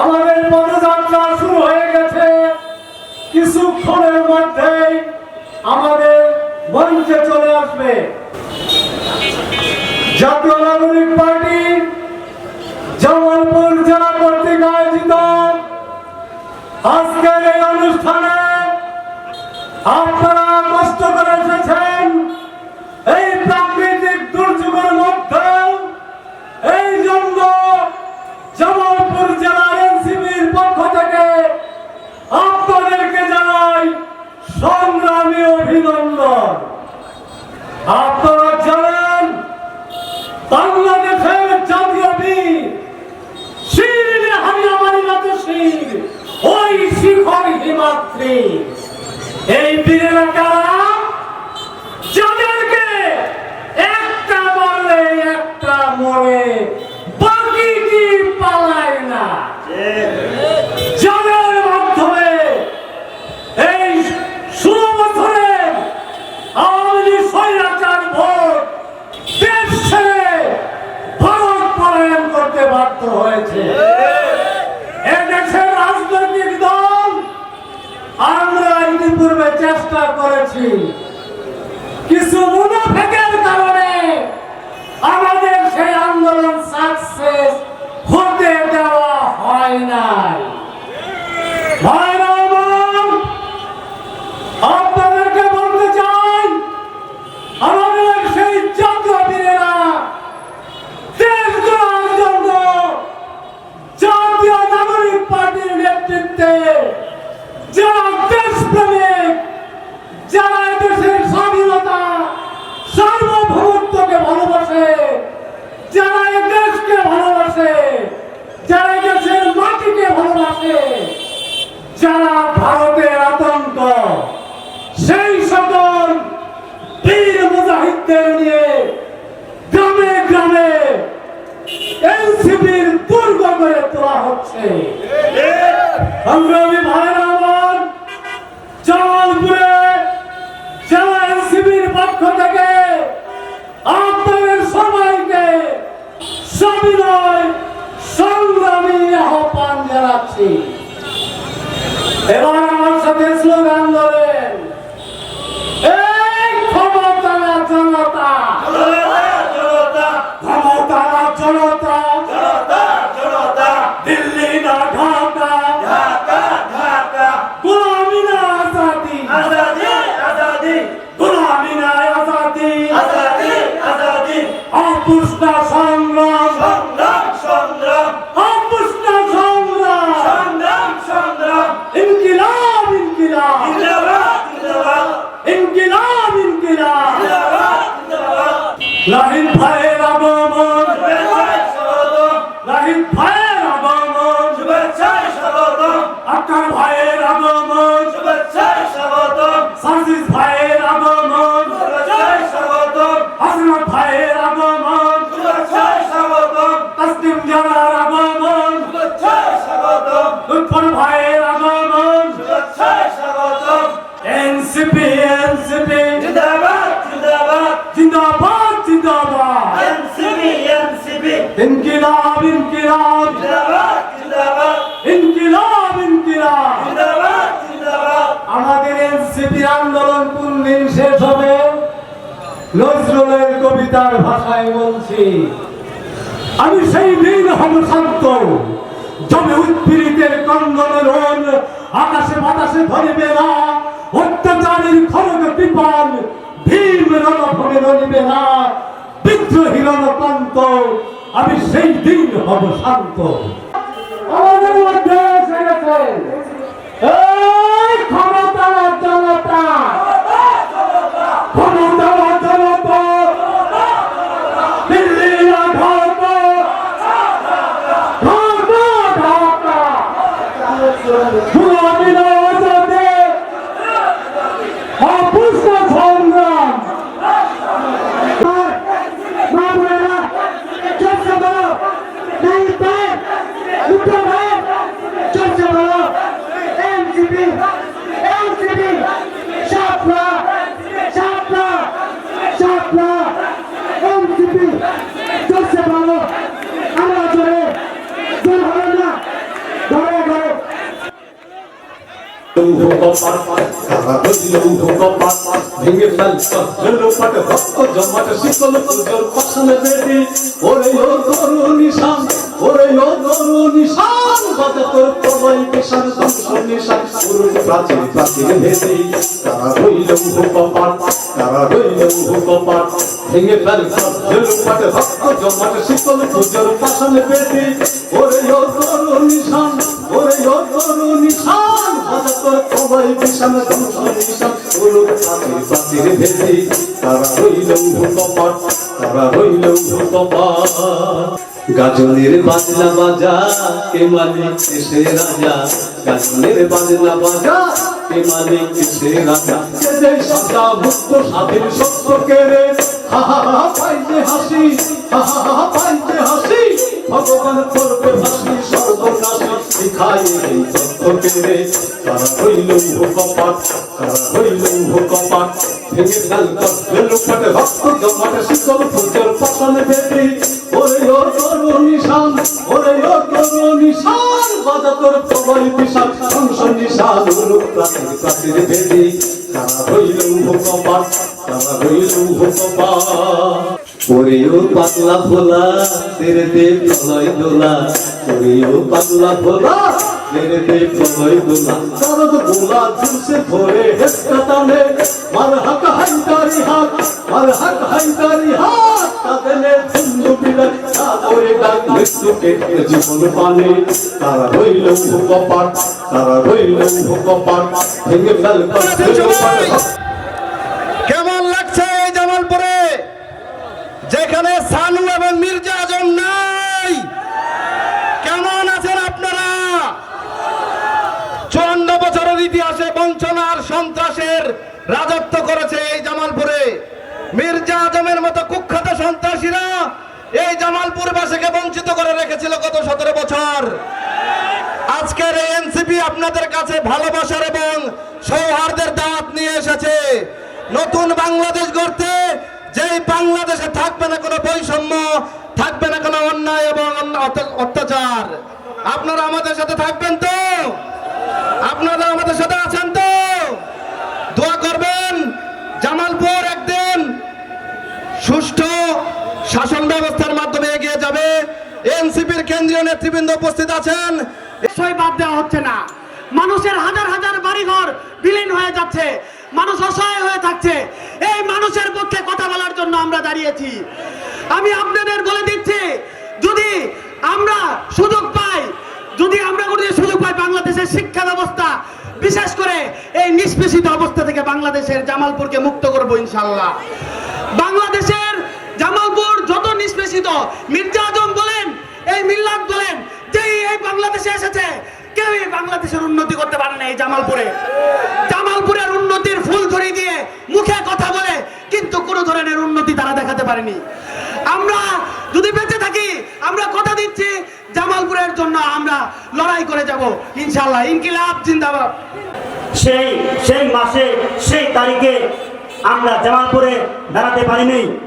আমাদের পদযাত্রা শুরু হয়ে গেছে। কিছুক্ষণের মধ্যেই আমাদের মঞ্চে চলে আসবে। জাতীয় নাগরিক পার্টি জামালপুর জেলা কর্তৃক আয়োজিত আজকের এই অনুষ্ঠানে আপনারা কষ্ট করে এসেছেন এই প্রাকৃতিক দুর্যোগের মধ্যে এই জন্য জামালপুর জেলার এনসিপির পক্ষ থেকে আপনাদেরকে জানাই সংগ্রামী অভিনন্দন আপনারা জানেন বাংলাদেশের জাতীয় বীর শিরে হারিয়ামারি রাত শির ওই শিখর হিমাদ্রি এই বীরেরা কারা যাদেরকে একটা মারলে একটা মরে বাকি কি পালায় না যাদের মাধ্যমে এই ষোলো বছরের আওয়ামী লীগ স্বৈরাচার ভোট দেশ ছেড়ে ভারত পলায়ন করতে বাধ্য হয়েছে। রাজনৈতিক দল আমরা ইতিপূর্বে চেষ্টা করেছি। কিছু মুনাফেকের কারণে আমাদের সেই আন্দোলন সাকসেস হতে দেওয়া হয় নাই ভাইরা আমার, আপনাদেরকে বলতে চাই আমাদের সেই জাতীয় বীরেরা দেশ গড়ার জন্য জাতীয় নাগরিক পার্টির নেতৃত্বে যারা দেশপ্রেমিক যারা দেশের স্বাধীনতা সার্বভৌমত্বকে ভালোবাসে যারা এ দেশকে ভালোবাসে যারা দেশের মাটিকে ভালোবাসে যারা ভারতের আতঙ্ক সেই সকল বীর মুজাহিদদের নিয়ে গ্রামে গ্রামে এনসিপির দুর্গ করে তোলা হচ্ছে। সংগ্রামী ভাইরা আমার জামালপুরে জেলা এনসিপির পক্ষ থেকে আপনাদের সবাইকে সবিনয় সংগ্রামী আহ্বান জানাচ্ছি। এবার আমার সাথে স্লোগান ধরেন। এই ক্ষমতা না জনতা জনতা। দিল্লি না ঢাকা। গোলামি না আজাদি। গোলামি না আজাদি। আপুষ না সংগ্রাম এনসিপি। জিন্দাবাদ জিন্দাবাদ। ইনকিলাব ইনকিলাব। ইনকিলাব ইনকিলাব। আমাদের এনসিপি আন্দোলন কোন দিন শেষ হবে? নজরুলের কবিতার ভাষায় বলছি আমি সেই দিন হব শান্ত। জমে উৎপীড়িতের কন্দনের আকাশে বাতাসে ধরিবে না অত্যাচারীর খড়গ কৃপান ভীম রণভূমে রণিবে না বিদ্রোহী রণপ্রান্ত আমি সেই দিন হব শান্ত। আমাদের মধ্যে এসে গেছে এই ক্ষমতা না জনতা ক্ষমতা না জনতা দিল্লি না ঢাকা ঢাকা ঢাকা গোলামি না আজাদে অপুষ না সংগ্রাম মা বোনেরা চোখ বলো নাই পায় উঠো লৌহ কপাট তারা লৌহ কপাট ভেঙে ফেল লোপাট রক্ত জমাট শিকল পুজোর পাশানে বেদি ওরে ও তরু নিশান ওরে ও তরু নিশান বাজে তোর প্রবল পেশার ধ্বংস নিশান পুরুষ প্রাচীর প্রাচীর ভেদি তারা হইল লৌহ কপাট তারা হইল লৌহ কপাট ভেঙে ফেল লোপাট রক্ত জমাট শিকল পুজোর পাশানে বেদি ওরে ও তরু নিশান ওরে ও তরু নিশান গাজনের বাজনা বাজা, কে মালিক এসে রাজা? গাজনের বাজনা বাজা, কে মালিক এসে রাজা? কে যে সাজা মুক্ত স্বাধীন সত্য কেড়ে হা হা হা পাইতে হাসি, হা হা পাইতে হাসি, ভগবান করবে হাসি সর্বনাশী শিখাই এই সত্য কেড়ে তারা হইল কপাট তারা হইল কপাট ভেঙে ফেল কর লোকাটে রক্ত জমাটে শীতল ফুজের পাশানে বেদি ওরে ও তরু নিশান, ওরে ও তরু নিশান বাজা তোর প্রবল বিশাল সংস নিশান উলুক প্রাচীর প্রাচীর বেদি তারা হইল কপাট তারা পাতলা ভোলা, তেরে দে প্রলয় দোলা পাতলা ভোলা তেরে দে প্রলয় দোলা তারদ গোলা ঝুলছে ভরে মার হাইতারি হাক মার হাইতারি ধুন্দু বিলাই সাদরে জীবন পানে তারা রইল কপাট তারা রইল কপাট ভেঙে ফেল কেমন লাগছে এই জামালপুরে? যেখানে সানু এবং মির্জা আজম নাই কেমন আছেন আপনারা চুয়ান্ন বছরের ইতিহাসে বঞ্চনার সন্ত্রাসের রাজত্ব করেছে এই জামালপুরে। মির্জা আজমের মতো কুখ্যাত সন্ত্রাসীরা এই জামালপুরবাসীকে বঞ্চিত করে রেখেছিল গত সতেরো বছর। আজকের এনসিপি আপনাদের কাছে ভালোবাসার এবং সৌহার্দের দাঁত নিয়ে এসেছে। নতুন বাংলাদেশ গড়তে যেই বাংলাদেশে থাকবে না কোনো বৈষম্য, থাকবে না কোনো অন্যায় এবং অত্যাচার। আপনারা আমাদের সাথে থাকবেন তো? আপনারা আমাদের সাথে আছেন তো? দোয়া করবেন। জামালপুর একদিন সুষ্ঠু শাসন ব্যবস্থার মাধ্যমে এগিয়ে যাবে। এনসিপির কেন্দ্রীয় নেতৃবৃন্দ উপস্থিত আছেন। বিষয় বাদ দেওয়া হচ্ছে না। মানুষের হাজার হাজার বাড়িঘর বিলীন হয়ে যাচ্ছে। মানুষ অসহায় হয়ে থাকছে। এই মানুষের পক্ষে কথা বলার জন্য আমরা দাঁড়িয়েছি। আমি আপনাদের বলে দিচ্ছি, যদি আমরা সুযোগ পাই, যদি আমরা সুযোগ পাই বাংলাদেশের শিক্ষা ব্যবস্থা, বিশেষ করে এই নিষ্পেষিত অবস্থা বাংলাদেশের জামালপুরকে মুক্ত করব ইনশাল্লাহ। বাংলাদেশের জামালপুর যত নিষ্পেষিত, মির্জা আজম বলেন, এই মিল্লাত বলেন, যেই এই বাংলাদেশে এসেছে বাংলাদেশের উন্নতি করতে পারে না এই জামালপুরে। জামালপুরের উন্নতির ফুল ধরিয়ে দিয়ে মুখে কথা বলে, কিন্তু কোনো ধরনের উন্নতি তারা দেখাতে পারেনি। আমরা যদি বেঁচে থাকি, আমরা কথা দিচ্ছি, জামালপুরের জন্য আমরা লড়াই করে যাব, ইনশাল্লাহ। ইনকিলাব জিন্দাবাদ। সেই সেই মাসে, সেই তারিখে আমরা জামালপুরে দাঁড়াতে পারিনি।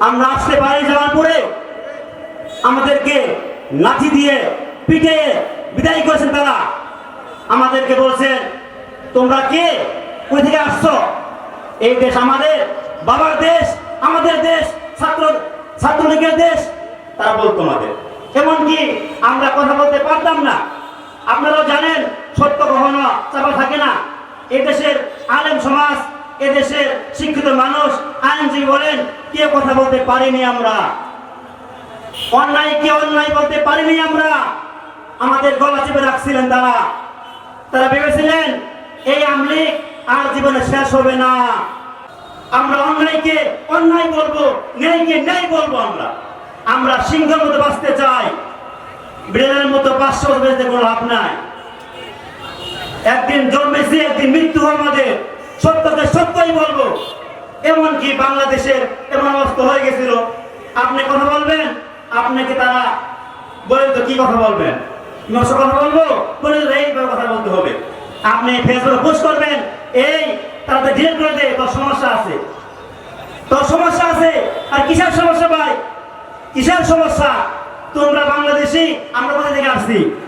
আমরা আসতে পারি জামালপুরে। আমাদেরকে লাঠি দিয়ে পিঠে বিদায় করেছেন তারা। আমাদেরকে বলছেন তোমরা কে? কোথা থেকে আসছো? এই দেশ আমাদের, বাবার দেশ, আমাদের দেশ, ছাত্র, ছাত্রলীগের দেশ। তারা বলতো আমাদের। এমনকি আমরা কথা বলতে পারতাম না। আপনারাও জানেন সত্য কখনো চাপা থাকে না। এদেশের আলেম সমাজ এদেশের শিক্ষিত মানুষ, আইনজীবী বলেন, কে কথা বলতে পারিনি আমরা? অন্যায় কে অন্যায় বলতে পারিনি আমরা? আমাদের গলা চেপে রাখছিলেন তারা। তারা ভেবেছিলেন, এই আমলিক আর জীবনে শেষ হবে না। আমরা অন্যায়কে অন্যায় বলব, ন্যায়কে ন্যায় বলব আমরা। আমরা সিংহের মতো বাঁচতে চাই। বিড়ালের মতো পাঁচশো বছর বেঁচে কোনো লাভ নাই। একদিন জন্মেছি, একদিন মৃত্যু হবে আমাদের। সত্যকে সত্যই বলব। এমনকি বাংলাদেশের এমন অবস্থা হয়ে গেছিল। আপনি কথা বলবেন? আপনাকে তারা বলেন তো কি কথা বলবেন? নষ্ট কথা বলব? বলে এইভাবে কথা বলতে হবে। আপনি ফেসবুকে পোস্ট করবেন, এই তারা ডিলেট করে দেয় তোর সমস্যা আছে। তোর সমস্যা আছে? আর কিসের সমস্যা ভাই? কিসের সমস্যা? তোমরা বাংলাদেশি, আমরা কোথা থেকে আসছি?